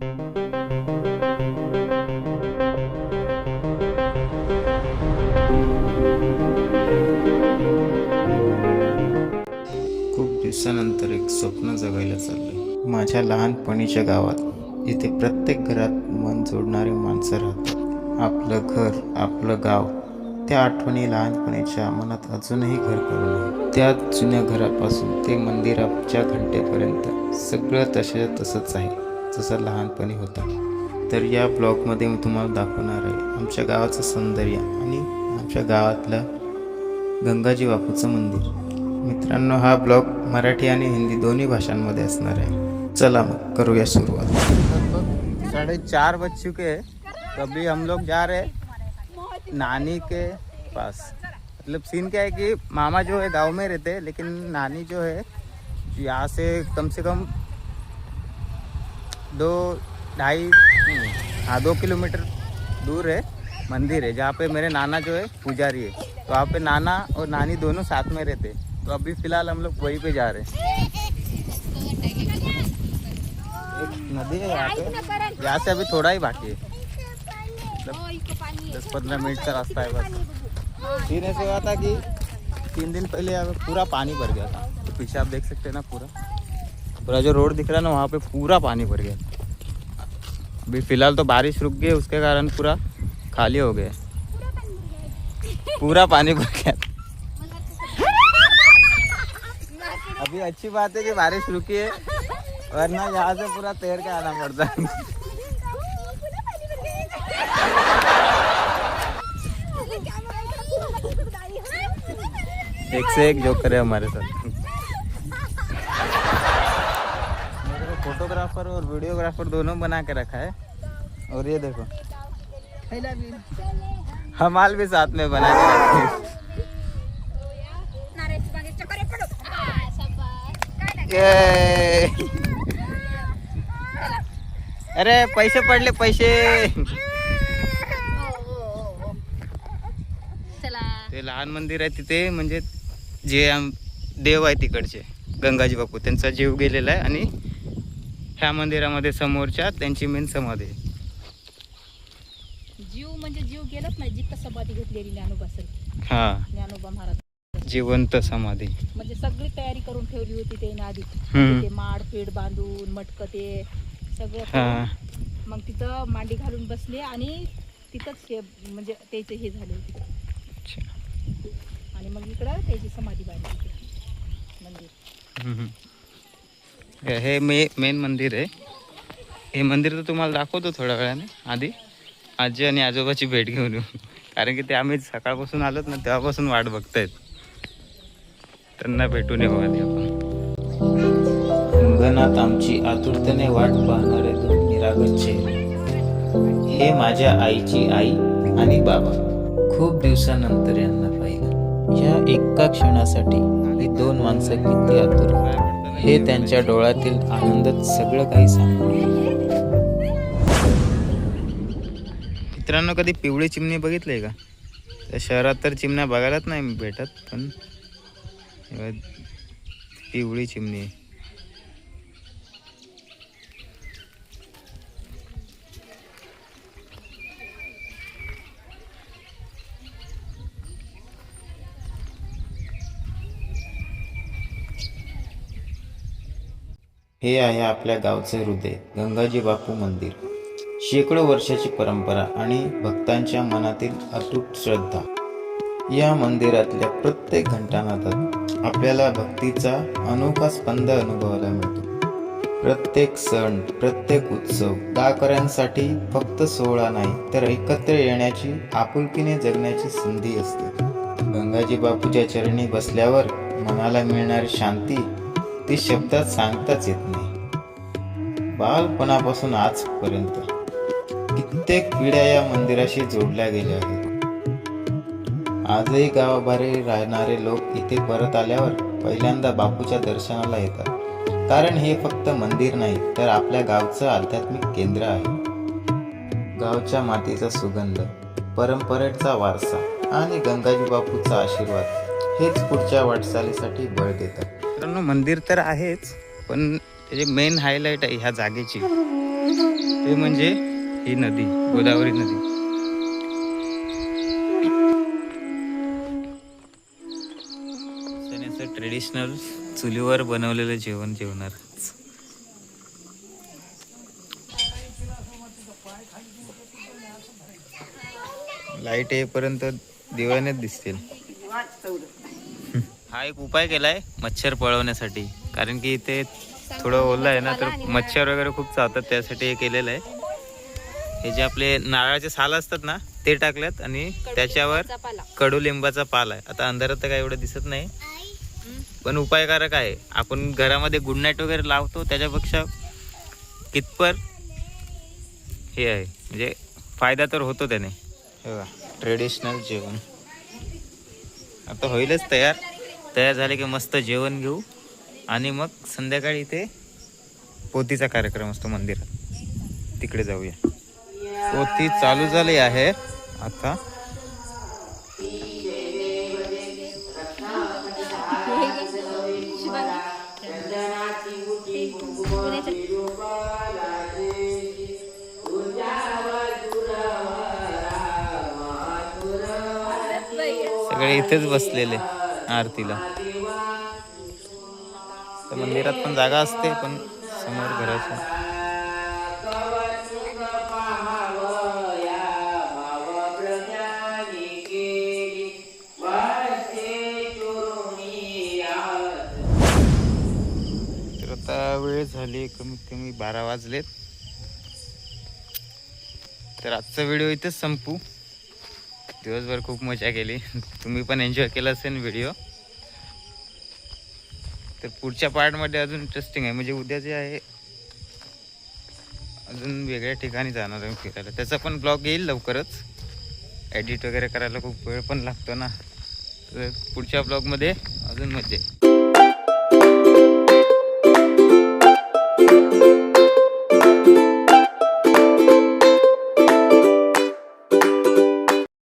खूप दिवसानंतर एक स्वप्न जगायला चाललंय. माझ्या लहानपणीच्या गावात इथे प्रत्येक घरात मन जोडणारी माणसं राहतात. आपलं घर आपलं गाव त्या आठवणी लहानपणीच्या मनात अजूनही घर करून आहे. त्या जुन्या घरापासून ते मंदिराच्या घंटेपर्यंत सगळं तशाच्या तसंच आहे. जसं लहानपणी होता. तर या ब्लॉगमध्ये मी तुम्हाला दाखवणार आहे आमच्या गावाचं सौंदर्य आणि आमच्या गावातलं गंगाजी बापूचं मंदिर. मित्रांनो हा ब्लॉग मराठी आणि हिंदी दोन्ही भाषांमध्ये असणार आहे. चला मग करूया सुरुवात. साडेचार बज चुके तभी अभी हम लोग जा रहे नानी के पास. मतलब सीन क्या है कि मामा जो है गांव में रहते लेकिन नानी जो है यहाँ से कम से कम दो ढाई हाँ दो किलोमीटर दूर है, मंदिर है, जहाँ पे मेरे नाना जो है, पुजारी है। तो वहाँ पे नाना और नानी दोनों साथ में रहते तो अभी फ़िलहाल हम लोग वहीं पे जा रहे हैं। एक नदी है यहाँ पे। यहाँ से अभी थोड़ा ही बाकी है। दस पंद्रह मिनट का रास्ता है बस। फिर ऐसे हुआ था कि तीन दिन पहले पूरा पानी भर गया था। तो पीछे आप देख सकते हैं ना पूरा। पूरा जो रोड दिख रहा है ना, वहाँ पे पूरा पानी भर गया। अभी फ़िलहाल तो बारिश रुक गई, उसके कारण पूरा खाली हो गया। पूरा पानी भर गया। अभी अच्छी बात है कि बारिश रुकी है, वरना यहाँ से पूरा तैर के आना पड़ता है। एक से एक जोकर करे हमारे साथ। फोटोग्राफर और वीडियोग्राफर दोनों बना के रखा है। और ये देखो। हमाल भी साथ में बना के रखे अरे पैसे पडले पैसे। ते लहान मंदिर आहे तिथे म्हणजे जे देव आहे तिकडचे गंगाजी बापू. त्यांचा जीव गेलेला आहे आणि ह्या मंदिरामध्ये समोरच्या त्यांची मेन समाधी आहे. जीव म्हणजे जीव गेलाच नाही जिथं समाधी घेतलेली ज्ञानोबा सर. हा. ज्ञानोबा महाराज. जिवंत समाधी. म्हणजे सगळी तयारी करून ठेवली होती ते आधी. हम्म. ते माड पेड बांधून मटक ते सगळं हा. करून. मग तिथं मांडी घालून बसले आणि तिथंच हे म्हणजे त्याचे हे झाले होते. अच्छा. आणि मग इकडं त्याची समाधी बांधली होती. मंदिर. हम्म. हे मे मेन मंदिर आहे. हे मंदिर तर तुम्हाला दाखवतो थोड्या वेळाने. आधी आजी आणि आजोबाची भेट घेऊन येऊ. कारण की ते आम्ही सकाळपासून आलोत ना तेव्हापासून वाट बघतायत. त्यांना भेटून येऊ आधी आपण. अंगणात आमची आतुरतेने वाट पाहणारे दोन निरागस चेहरे. हे माझ्या आईची आई आणि बाबा. खूप दिवसानंतर यांना पाहिलं. या एका क्षणासाठी दोन माणसं किती आतुर हे त्यांच्या डोळ्यातील आनंदात सगळं काही सांग मित्रांनो कधी पिवळी चिमणी बघितली का? त्या शहरात तर चिमण्या बघायलाच नाही भेटत पण पिवळी चिमणी हे आहे आपल्या गावचे हृदय गंगाजी बापू मंदिर. शेकडो वर्षाची परंपरा आणि भक्तांच्या मनातील अतूट श्रद्धा. या मंदिरातल्या प्रत्येक घंटानादात आपल्याला भक्तीचा अनोखा स्पंद अनुभवायला मिळतो. प्रत्येक सण प्रत्येक उत्सव गावकऱ्यांसाठी फक्त सोहळा नाही तर एकत्र येण्याची आपुलकीने जगण्याची संधी असते. गंगाजी बापूच्या चरणी बसल्यावर मनाला मिळणारी शांती ती शब्दात सांगताच येत नाही. बालपणापासून आजपर्यंत कित्येक पिढ्या या मंदिराशी जोडल्या गेल्या आहेत. आजही गावाबाहेर राहणारे लोक इथे परत आल्यावर पहिल्यांदा बापूच्या दर्शनाला येतात. कारण हे फक्त मंदिर नाही तर आपल्या गावचं आध्यात्मिक केंद्र आहे. गावच्या मातीचा सुगंध परंपरेचा वारसा आणि गंगाजी बापूचा आशीर्वाद हेच पुढच्या वाटचालीसाठी बळ देतात. मित्रांनो मंदिर तर आहेच पण त्याची मेन हायलाईट आहे ह्या जागेची. ते म्हणजे ही नदी गोदावरी नदी. ट्रेडिशनल चुलीवर बनवलेलं जेवण जेवणार. लाइट येईपर्यंत दिव्यानेच दिसतील. हा एक उपाय केलाय मच्छर पळवण्यासाठी. कारण की इथे थोडं ओलं आहे ना तर मच्छर वगैरे खूप चावतात त्यासाठी हे केलेलं आहे. हे जे आपले नारळाचे साल असतात ना ते टाकल्यात आणि त्याच्यावर कडुलिंबाचा पाल आहे. आता अंधारात तर काय एवढं दिसत नाही. पण उपायकारक आहे. आपण घरामध्ये गुड नाईट वगैरे लावतो त्याच्यापेक्षा कितपर हे आहे. म्हणजे फायदा तर होतो त्याने. हे बघा ट्रेडिशनल जेवण. आता होईलच तयार. तयार झाले की मस्त जेवण घेऊ. आणि मग संध्याकाळी इथे पोतीचा कार्यक्रम असतो मंदिरात. तिकडे जाऊया. पोती चालू झाली आहे. आता सगळे इथेच बसलेले. आरतीला. तर मंदिरात पण जागा असते पण समोर घराच्या. तर आता वेळ झाली कमीत कमी बारा वाजलेत. तर आजचा व्हिडिओ इथेच संपू. दिवसभर खूप मजा केली. तुम्ही पण एन्जॉय केला असेल व्हिडिओ तर पुढच्या पार्टमध्ये अजून इंटरेस्टिंग आहे. म्हणजे उद्या जे आहे अजून वेगळ्या ठिकाणी जाणार आहे फिरायला. त्याचा पण ब्लॉग येईल लवकरच. एडिट वगैरे करायला खूप वेळ पण लागतो ना. तर पुढच्या ब्लॉगमध्ये अजून मजा येईल.